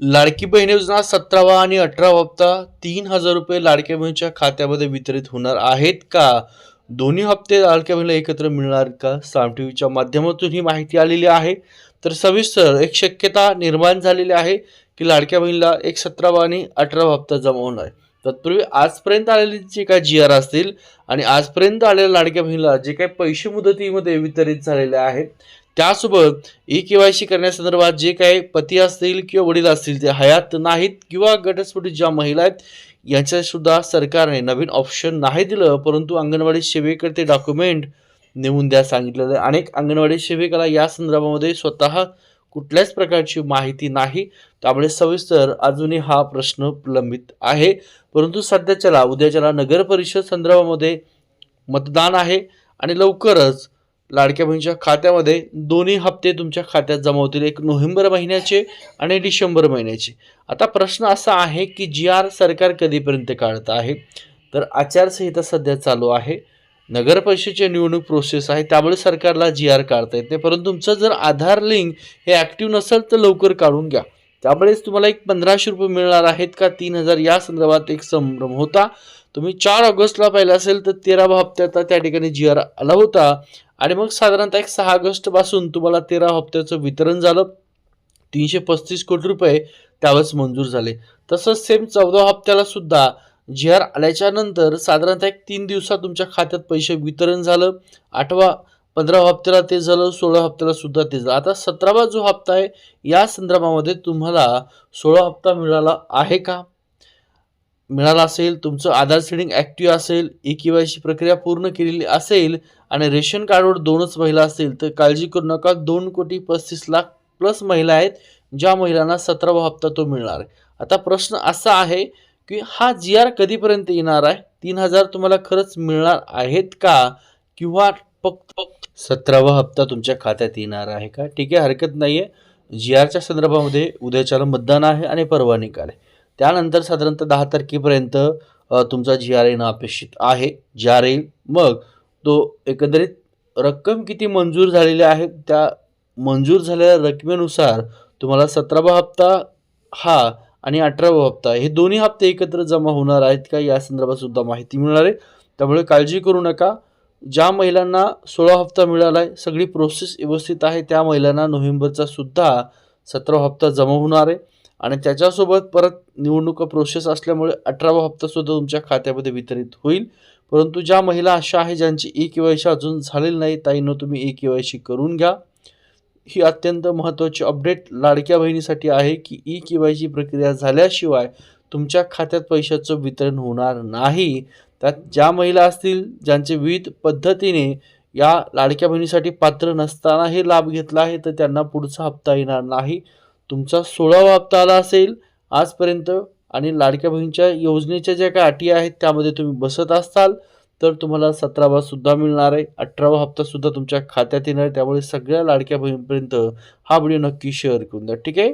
लाडकी बहीण योजना सतरावा आणि अठरावा हप्ता तीन हजार रुपये लाडक्या बहिणीच्या खात्यामध्ये वितरित होणार आहेत का? दोन्ही हप्ते लाडक्या बहिणीला एकत्र मिळणार का? साम टी व्हीच्या माध्यमातून ही माहिती आलेली आहे. तर सविस्तर एक शक्यता निर्माण झालेली आहे की लाडक्या बहिणीला एक सतरावा आणि अठरावा हप्ता जमा होणार. आहे तत्पूर्वी आजपर्यंत आलेली जे काय जी आर असतील आणि आजपर्यंत आलेल्या लाडक्या बहिणीला जे काही पैसे मुदतीमध्ये वितरित झालेले आहेत त्यासोबत ई के वाय सी करण्यासंदर्भात जे काही पती असतील किंवा वडील असतील ते हयात नाहीत किंवा गटस्फोटी ज्या महिला आहेत यांच्यासुद्धा सरकारने नवीन ऑप्शन नाही दिलं परंतु अंगणवाडी सेवेकडे डॉक्युमेंट नेऊन द्या सांगितलेलं आहे. अनेक अंगणवाडी सेविकाला या संदर्भामध्ये स्वतः कुठल्याच प्रकारची माहिती नाही. त्यामुळे सविस्तर अजूनही हा प्रश्न प्रलंबित आहे. परंतु सध्याच्याला उद्याच्याला नगर परिषद संदर्भामध्ये मतदान आहे आणि लवकरच लाडक्या बहिणीच्या खात्यामध्ये दोन्ही हप्ते तुमच्या खात्यात जमा होतील. एक नोव्हेंबर महिन्याचे आणि डिसेंबर महिन्याचे. आता प्रश्न असा आहे की जी आर सरकार कधीपर्यंत काढत आहे? तर आचारसंहिता सध्या चालू आहे. नगर परिषदेची निवडणूक प्रोसेस आहे. त्यामुळे सरकारला जी आर काढता येत नाही. परंतु तुमचं जर आधार लिंक हे ॲक्टिव्ह नसेल तर लवकर काढून घ्या. त्यामुळेच तुम्हाला एक पंधराशे रुपये मिळणार आहेत का? तीन हजार या संदर्भात एक संभ्रम होता. तुम्ही चार ऑगस्टला पाहिलं असेल तर तेरावा हप्त्याचा त्या ठिकाणी जी आर आला होता. आणि मग साधारणतः एक सहा ऑगस्टपासून तुम्हाला तेरा हप्त्याचं वितरण झालं. तीनशे पस्तीस कोटी रुपये त्यावेळेस मंजूर झाले. तसंच सेम चौदा हप्त्याला सुद्धा जी आर आल्याच्यानंतर साधारणतः एक तीन दिवसात तुमच्या खात्यात पैसे वितरण झालं. आठवा पंधरा हप्त्याला ते झालं सोळा हप्त्याला सुद्धा ते झालं. आता सतरावा जो हप्ता आहे या संदर्भामध्ये तुम्हाला सोळा हप्ता मिळाला आहे का? मिळाला असेल तुमचं आधार सेडिंग ॲक्टिव्ह असेल ई के वाय सी प्रक्रिया पूर्ण केलेली असेल आणि रेशन कार्डवर दोनच महिला असेल तर काळजी करू नका. दोन कोटी पस्तीस लाख प्लस महिला आहेत ज्या महिलांना सतरावा हप्ता तो मिळणार आहे. आता प्रश्न असा आहे की हा जी आर कधीपर्यंत येणार आहे? तीन हजार तुम्हाला खरंच मिळणार आहेत का? किंवा फक्त सतरावा हप्ता तुमच्या खात्यात येणार आहे का? ठीक आहे हरकत नाही आहे जी आरच्या संदर्भामध्ये उद्याच्याला मतदान आहे आणि परवा निकाल आहे. त्यानंतर साधारणतः दहा तारखेपर्यंत तुमचा जी आर येणं अपेक्षित आहे. जी आर येईल. मग तो एकंदरीत रक्कम किती मंजूर झालेली आहे? त्या मंजूर झालेल्या रकमेनुसार तुम्हाला सतरावा हप्ता हा आणि अठरावा हप्ता हे दोन्ही हप्ते एकत्र जमा होणार आहेत का? या संदर्भात सुद्धा माहिती मिळणार आहे. त्यामुळे काळजी करू नका. ज्या महिलांना सोळा हप्ता मिळाला आहे सगळी प्रोसेस व्यवस्थित आहे त्या महिलांना नोव्हेंबरचा सुद्धा सतरा हप्ता जमा होणार आहे. आणि त्याच्यासोबत परत निवडणुका प्रोसेस असल्यामुळे अठरावा हप्तासुद्धा तुमच्या खात्यामध्ये वितरित होईल. परंतु ज्या महिला अशा आहे ज्यांची ई के वाय सी अजून झालेली नाही ताईनं तुम्ही ई के वाय सी करून घ्या. ही अत्यंत महत्त्वाची अपडेट लाडक्या बहिणीसाठी आहे की ई के वाय सी प्रक्रिया झाल्याशिवाय तुमच्या खात्यात पैशाचं वितरण होणार नाही. त्यात ज्या महिला असतील ज्यांचे विविध पद्धतीने या लाडक्या बहिणीसाठी पात्र नसताना हे लाभ घेतला आहे तर त्यांना पुढचा हप्ता येणार नाही. तुमचा सोळावा हप्ता आला असेल आजपर्यंत आणि लाडक्या बहिणीच्या योजनेच्या ज्या काही अटी आहेत त्यामध्ये तुम्ही बसत असाल तर तुम्हाला सतरावा सुद्धा मिळणार आहे. अठरावा हप्ता सुद्धा तुमच्या खात्यात येणार आहे. त्यामुळे सगळ्या लाडक्या बहिणीपर्यंत हा व्हिडिओ नक्की शेअर करून द्या. ठीक आहे?